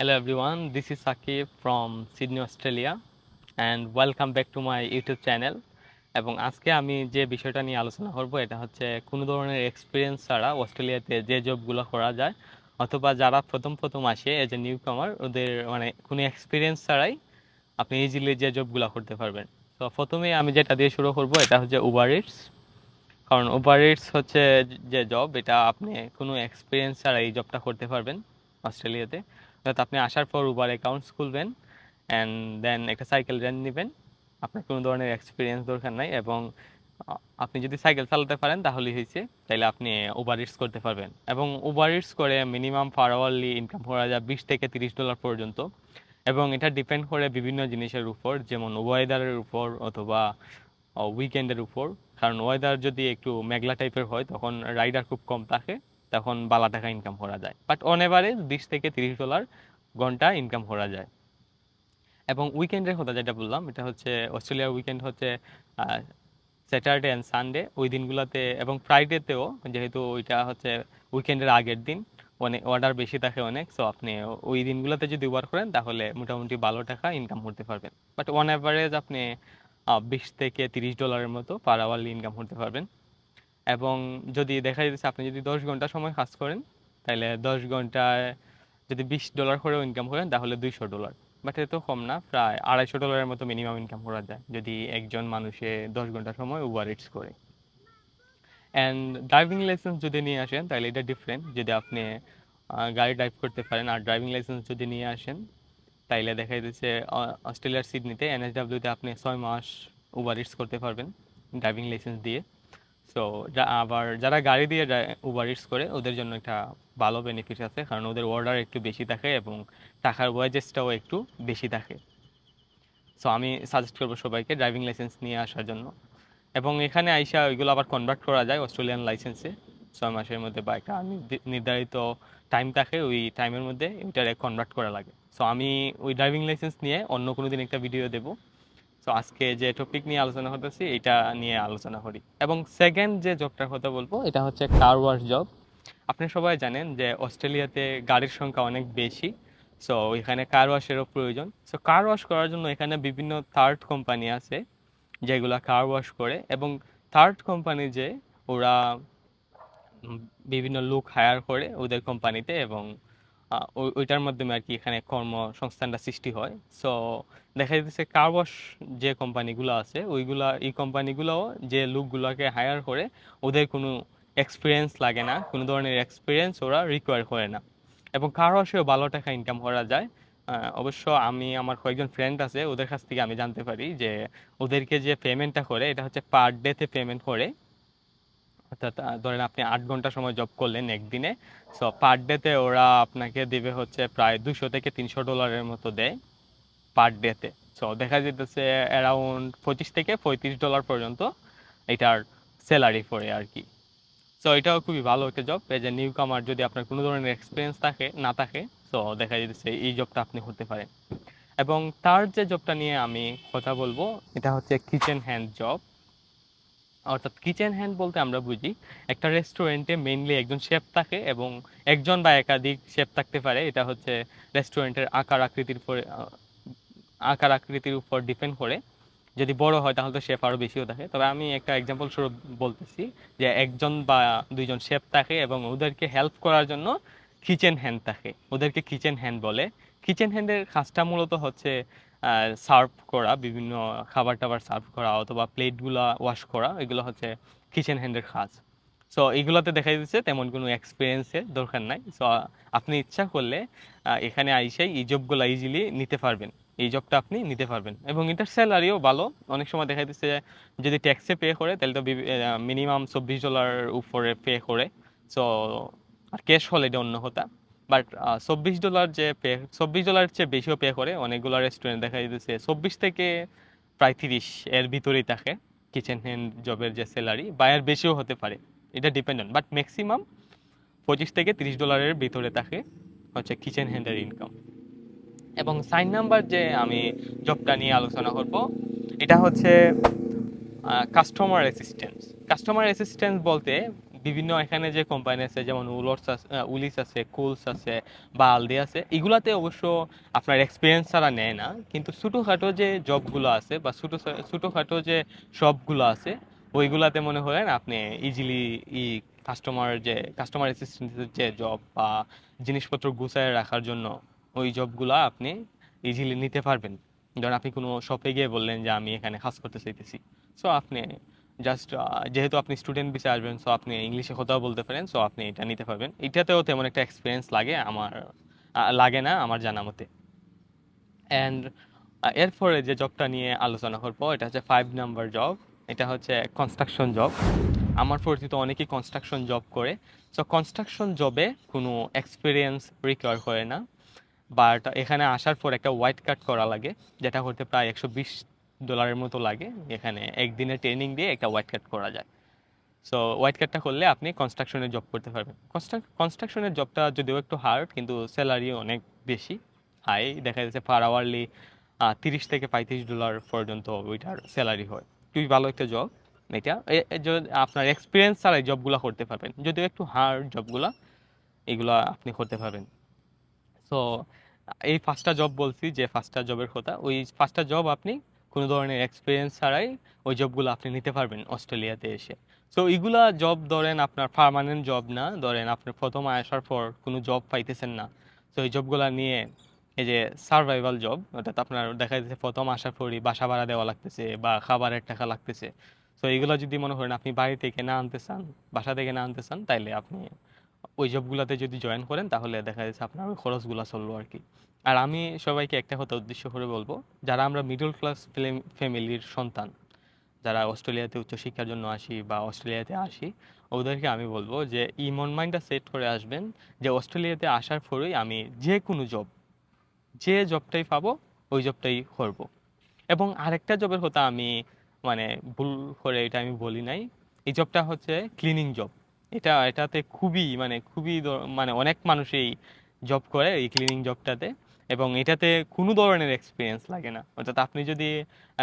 Hello everyone, this is Sakib from Sydney, Australia and welcome back to my YouTube channel. এবং আজকে আমি যে বিষয়টা নিয়ে আলোচনা করব এটা হচ্ছে কোনো ধরনের এক্সপিরিয়েন্স ছাড়া অস্ট্রেলিয়াতে যে জবগুলো করা যায় অথবা যারা প্রথম প্রথম আসে এজ এ নিউ কামার ওদের মানে কোনো এক্সপিরিয়েন্স ছাড়াই আপনি ইজিলি যে জবগুলো করতে পারবেন। তো প্রথমে আমি যেটা দিয়ে শুরু করব এটা হচ্ছে উবার ইটস কারণ উবার ইটস হচ্ছে যে জব এটা আপনি কোনো এক্সপিরিয়েন্স ছাড়া এই জবটা করতে পারবেন অস্ট্রেলিয়াতে। অর্থাৎ আপনি আসার পর উবার অ্যাকাউন্টস খুলবেন অ্যান্ড দেন একটা সাইকেল রেন্ট নেবেন। আপনার কোনো ধরনের এক্সপিরিয়েন্স দরকার নাই এবং আপনি যদি সাইকেল চালাতে পারেন তাহলেই হয়েছে তাহলে আপনি উবার ইটস করতে পারবেন। এবং উবার ইটস করে মিনিমাম পার আওয়ারলি ইনকাম করা যায় বিশ থেকে তিরিশ ডলার পর্যন্ত। এবং এটা ডিপেন্ড করে বিভিন্ন জিনিসের উপর, যেমন ওয়েদারের উপর অথবা উইকেন্ডের উপর। কারণ ওয়েদার যদি একটু মেঘলা টাইপের হয়, তখন রাইডার খুব কম থাকে। তখন বালা টাকা ইনকাম করা যায়। বাট অন এভারেজ বিশ থেকে তিরিশ ডলার ঘণ্টা ইনকাম করা যায়। এবং উইকেন্ডের কথা যেটা বললাম, এটা হচ্ছে অস্ট্রেলিয়ার উইকেন্ড হচ্ছে স্যাটারডে অ্যান্ড সানডে ওই দিনগুলোতে এবং ফ্রাইডেতেও যেহেতু ওইটা হচ্ছে উইকেন্ডের আগের দিন অনেক অর্ডার বেশি থাকে অনেক সো আপনি ওই দিনগুলোতে যদি ওয়ার্ক করেন, তাহলে মোটামুটি ভালো টাকা ইনকাম করতে পারবেন। বাট অন অ্যাভারেজ আপনি বিশ থেকে তিরিশ ডলারের মতো পার আওয়ারলি ইনকাম করতে পারবেন। এবং যদি দেখা যাচ্ছে আপনি যদি দশ ঘণ্টা সময় কাজ করেন তাহলে দশ ঘন্টায় যদি বিশ ডলার করেও ইনকাম করেন, তাহলে দুইশো ডলার বাট এত কম না, প্রায় আড়াইশো ডলারের মতো মিনিমাম ইনকাম করা যায়, যদি একজন মানুষে দশ ঘণ্টা সময় উবার ইটস করে। অ্যান্ড ড্রাইভিং লাইসেন্স যদি নিয়ে আসেন তাহলে এটা ডিফারেন্ট যদি আপনি গাড়ি ড্রাইভ করতে পারেন আর ড্রাইভিং লাইসেন্স যদি নিয়ে আসেন, তাইলে দেখা যাচ্ছে অস্ট্রেলিয়ার সিডনিতে এনএসডাব্লিউতে আপনি ছয় মাস উবার ইটস করতে পারবেন ড্রাইভিং লাইসেন্স দিয়ে। সো আবার যারা গাড়ি দিয়ে উবার ইটস করে, ওদের জন্য একটা ভালো বেনিফিট আছে। কারণ ওদের অর্ডার একটু বেশি থাকে এবং টাকার ওয়েজেসটাও একটু বেশি থাকে। সো আমি সাজেস্ট করব সবাইকে ড্রাইভিং লাইসেন্স নিয়ে আসার জন্য। এবং এখানে আইসা ওইগুলো আবার কনভার্ট করা যায় অস্ট্রেলিয়ান লাইসেন্সে ছয় মাসের মধ্যে বা একটা নির্ধারিত টাইম থাকে, ওই টাইমের মধ্যে ওইটারে কনভার্ট করা লাগে। সো আমি ওই ড্রাইভিং লাইসেন্স নিয়ে অন্য কোনো দিন একটা ভিডিও দেবো। তো আজকে যে টপিক নিয়ে আলোচনা করতেছি এটা নিয়ে আলোচনা করি। এবং সেকেন্ড যে জবটার কথা বলব, এটা হচ্ছে কার ওয়াশ জব আপনি সবাই জানেন যে অস্ট্রেলিয়াতে গাড়ির সংখ্যা অনেক বেশি সো এখানে কার ওয়াশেরও প্রয়োজন। সো কার ওয়াশ করার জন্য এখানে বিভিন্ন থার্ড কোম্পানি আছে, যেগুলা কার ওয়াশ করে। এবং থার্ড কোম্পানি যে ওরা বিভিন্ন লোক হায়ার করে ওদের কোম্পানিতে এবং ওইটার মাধ্যমে আর কি এখানে কর্মসংস্থানটা সৃষ্টি হয়। সো দেখা যাচ্ছে কার ওয়াশ যে কোম্পানিগুলো আছে, ওইগুলা, এই কোম্পানিগুলোও যে লোকগুলোকে হায়ার করে, ওদের কোনো এক্সপিরিয়েন্স লাগে না, কোনো ধরনের এক্সপিরিয়েন্স ওরা রিকোয়ার করে না। এবং কার ওয়াশেও ভালো টাকা ইনকাম করা যায়। অবশ্য আমি, আমার কয়েকজন ফ্রেন্ড আছে, ওদের কাছ থেকে আমি জানতে পারি যে, ওদেরকে যে পেমেন্টটা করে, এটা হচ্ছে পার ডেতে পেমেন্ট করে। অর্থাৎ ধরেন আপনি আট ঘণ্টা সময় জব করলেন একদিনে সো পার ডেতে ওরা আপনাকে দেবে হচ্ছে প্রায় দুশো থেকে তিনশো ডলারের মতো দেয় পার ডেতে সো দেখা যেতেছে অ্যারাউন্ড পঁচিশ থেকে পঁয়ত্রিশ ডলার পর্যন্ত এটার স্যালারি পড়ে আর কি। সো এটাও খুবই ভালো একটা জব এই যে নিউ কামার যদি আপনার কোনো ধরনের এক্সপিরিয়েন্স থাকে, না থাকে সো দেখা যেতেছে এই জবটা আপনি করতে পারেন। এবং তার যে জবটা নিয়ে আমি কথা বলব, এটা হচ্ছে কিচেন হ্যান্ড জব অর্থাৎ কিচেন হ্যান্ড বলতে আমরা বুঝি, একটা রেস্টুরেন্টে মেইনলি একজন শেফ থাকে এবং একজন বা একাধিক শেফ থাকতে পারে। এটা হচ্ছে রেস্টুরেন্টের আকার আকৃতির উপরে আকার আকৃতির উপর ডিপেন্ড করে। যদি বড় হয় তাহলে তো শেফ আরও বেশিও থাকে। তবে আমি একটা এক্সাম্পল স্বরূপ বলতেছি যে একজন বা দুইজন শেফ থাকে এবং ওদেরকে হেল্প করার জন্য কিচেন হ্যান্ড থাকে। ওদেরকে কিচেন হ্যান্ড বলে। কিচেন হ্যান্ডের কাজটা মূলত হচ্ছে সার্ভ করা, বিভিন্ন খাবার টাবার সার্ভ করা অথবা প্লেটগুলো ওয়াশ করা, এগুলো হচ্ছে কিচেন হ্যান্ডের কাজ। সো এইগুলোতে দেখা যাচ্ছে তেমন কোনো এক্সপিরিয়েন্সের দরকার নাই। সো আপনি ইচ্ছা করলে এখানে আইসেই এই জবগুলো ইজিলি নিতে পারবেন। এই জবটা আপনি নিতে পারবেন। এবং এটার স্যালারিও ভালো। অনেক সময় দেখা যাচ্ছে যে, যদি ট্যাক্সে পে করে, তাহলে তো মিনিমাম চব্বিশ ডলার উপরে পে করে। সো আর ক্যাশ হলে এটা অন্য কথা বাট চব্বিশ ডলার যে পে, চব্বিশ ডলার চেয়ে বেশিও পে করে। অনেকগুলো রেস্টুরেন্ট দেখা যাচ্ছে চব্বিশ থেকে প্রায় তিরিশ এর ভিতরেই থাকে কিচেন হ্যান্ড জবের যে স্যালারি বা এর বেশিও হতে পারে। এটা ডিপেন্ডেন্ট বাট ম্যাক্সিমাম পঁচিশ থেকে তিরিশ ডলারের ভিতরে থাকে হচ্ছে কিচেন হ্যান্ডের ইনকাম এবং সাইন নাম্বার যে আমি জবটা নিয়ে আলোচনা করব, এটা হচ্ছে কাস্টমার অ্যাসিস্ট্যান্স কাস্টমার অ্যাসিস্ট্যান্স বলতে বিভিন্ন এখানে যে কোম্পানি আছে, যেমন উলস আছে উলিস আছে কুলস আছে বা আলদি আছে, এগুলাতে অবশ্য আপনার এক্সপিরিয়েন্স ছাড়া নেয় না। কিন্তু ছোটোখাটো যে জবগুলো আছে বা ছোটো, ছোটোখাটো যে শপগুলো আছে, ওইগুলাতে মনে করেন আপনি ইজিলি ই কাস্টমার যে কাস্টমার অ্যাসিস্ট্যান্টের যে জব বা জিনিসপত্র গুছায় রাখার জন্য ওই জবগুলো আপনি ইজিলি নিতে পারবেন। ধরেন আপনি কোনো শপে গিয়ে বললেন যে, আমি এখানে কাজ করতে চাইতেছি। সো আপনি জাস্ট যেহেতু আপনি স্টুডেন্ট বিষয়ে আসবেন সো আপনি ইংলিশে কথাও বলতে পারেন সো আপনি এটা নিতে পারবেন। এটাতেও তেমন একটা এক্সপিরিয়েন্স লাগে আমার লাগে না আমার জানা মতে। অ্যান্ড এরপরে যে জবটা নিয়ে আলোচনা করব, এটা হচ্ছে ফাইভ নাম্বার জব এটা হচ্ছে কনস্ট্রাকশন জব আমার পরিচিত অনেকেই কনস্ট্রাকশন জব করে সো কনস্ট্রাকশন জবে কোনো এক্সপিরিয়েন্স রিকোয়ার করে না। বাট এখানে আসার পর একটা হোয়াইট কাট করা লাগে, যেটা করতে প্রায় একশো বিশ ডলারের মতো লাগে। এখানে একদিনের ট্রেনিং দিয়ে একটা হোয়াইট কাট করা যায়। সো হোয়াইট কাটটা করলে আপনি কনস্ট্রাকশনের জব করতে পারবেন। কনস্ট্রাকশনের জবটা যদিও একটু হার্ড কিন্তু স্যালারি অনেক বেশি। হাই দেখা যাচ্ছে পার আওয়ারলি তিরিশ থেকে পঁয়ত্রিশ ডলার পর্যন্ত ওইটার স্যালারি হয়। খুবই ভালো একটা জব এটা। আপনার এক্সপিরিয়েন্স ছাড়া এই জবগুলো করতে পারবেন। যদিও একটু হার্ড জবগুলা এগুলা আপনি করতে পারবেন। সো এই পাঁচটা জব বলছি যে পাঁচটা জবের কথা। ওই পাঁচটা জব আপনি কোনো ধরনের এক্সপিরিয়েন্স ছাড়াই ওই জবগুলো আপনি নিতে পারবেন অস্ট্রেলিয়াতে এসে। সো এইগুলা জব ধরেন আপনার পার্মানেন্ট জব না, ধরেন আপনি প্রথম আসার পর কোনো জব পাইতেছেন না। তো এই জবগুলা নিয়ে এই যে সার্ভাইভাল জব অর্থাৎ আপনার দেখা যাচ্ছে প্রথম আসার পরই বাসা ভাড়া দেওয়া লাগতেছে বা খাবারের টাকা লাগতেছে। তো এইগুলো যদি মনে করেন আপনি বাড়ি থেকে না আনতে চান, বাসা থেকে না আনতে চান, তাইলে আপনি ওই জবগুলোতে যদি জয়েন করেন, তাহলে দেখা যাচ্ছে আপনার খরচগুলো চলল আর কি আর আমি সবাইকে একটা কথা উদ্দেশ্য করে বলব, যারা আমরা মিডল ক্লাস ফ্যামিলির সন্তান, যারা অস্ট্রেলিয়াতে উচ্চশিক্ষার জন্য আসি বা অস্ট্রেলিয়াতে আসি, ওদেরকে আমি বলব যে এই মন মাইন্ডটা সেট করে আসবেন যে, অস্ট্রেলিয়াতে আসার পরেই আমি যে কোনো জব যে জবটাই পাবো, ওই জবটাই করব। এবং আরেকটা জবের কথা আমি মানে ভুল করে এটা আমি বলি নাই, এই জবটা হচ্ছে ক্লিনিং জব এটা, এটাতে খুবই মানে খুবই মানে অনেক মানুষই জব করে এই ক্লিনিং জবটাতে এবং এটাতে কোনো ধরনের এক্সপিরিয়েন্স লাগে না। অর্থাৎ আপনি যদি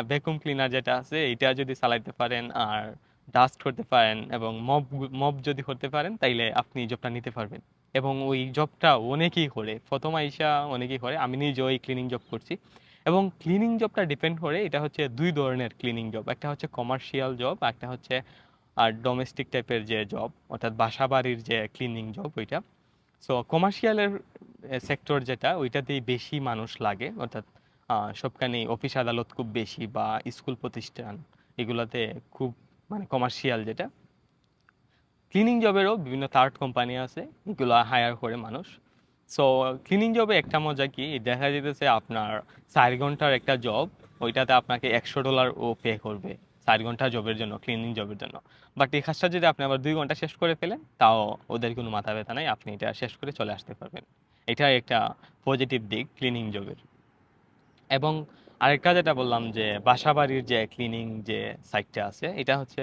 ভ্যাকুম ক্লিনার যেটা আছে এটা যদি চালাইতে পারেন আর ডাস্ট করতে পারেন এবং মব মব যদি করতে পারেন, তাইলে আপনি জবটা নিতে পারবেন। এবং ওই জবটা অনেকেই করে, প্রথম আইসা অনেকেই করে, আমি নিজেও এই ক্লিনিং জব করছি। এবং ক্লিনিং জবটা ডিপেন্ড করে, এটা হচ্ছে দুই ধরনের ক্লিনিং জব একটা হচ্ছে কমার্শিয়াল জব একটা হচ্ছে আর ডোমেস্টিক টাইপের যে জব অর্থাৎ বাসা বাড়ির যে ক্লিনিং জব ওইটা। সো কমার্শিয়ালের সেক্টর যেটা, ওইটাতেই বেশি মানুষ লাগে। অর্থাৎ সবখানেই অফিস আদালত খুব বেশি বা স্কুল প্রতিষ্ঠান এগুলাতে খুব মানে কমার্শিয়াল যেটা। ক্লিনিং জবেরও বিভিন্ন থার্ড কোম্পানি আছে, এগুলো হায়ার করে মানুষ। সো ক্লিনিং জবে একটা মজা কি? দেখা যেতেছে আপনার চার ঘণ্টার একটা জব ওইটাতে আপনাকে একশো ডলার ও পে করবে। চার ঘণ্টা জবের জন্য ক্লিনিং জবের জন্য। বাট এই কাজটা যদি আপনি আবার দুই ঘণ্টা শেষ করে ফেলেন, তাও ওদের কোনো মাথা ব্যথা নাই, আপনি এটা শেষ করে চলে আসতে পারবেন। এটা একটা পজিটিভ দিক ক্লিনিং জবের এবং আরেকটা যেটা বললাম যে বাসা বাড়ির যে ক্লিনিং যে সাইটটা আছে, এটা হচ্ছে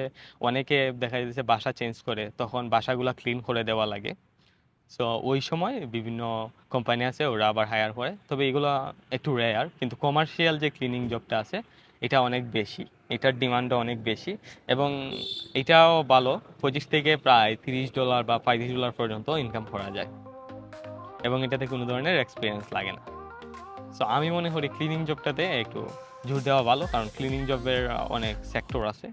অনেকে দেখা যাচ্ছে বাসা চেঞ্জ করে, তখন বাসাগুলা ক্লিন করে দেওয়া লাগে। সো ওই সময় বিভিন্ন কোম্পানি আছে, ওরা আবার হায়ার করে। তবে এগুলো একটু রেয়ার কিন্তু কমার্শিয়াল যে ক্লিনিং জবটা আছে এটা অনেক বেশি, এটার ডিমান্ডও অনেক বেশি এবং এটাও ভালো, পঁচিশ থেকে প্রায় তিরিশ ডলার বা পঁয়ত্রিশ ডলার পর্যন্ত ইনকাম করা যায় এবং এটাতে কোনো ধরনের এক্সপিরিয়েন্স লাগে না। সো আমি মনে করি ক্লিনিং জবটাতে একটু জোর দেওয়া ভালো, কারণ ক্লিনিং জবের অনেক সেক্টর আছে।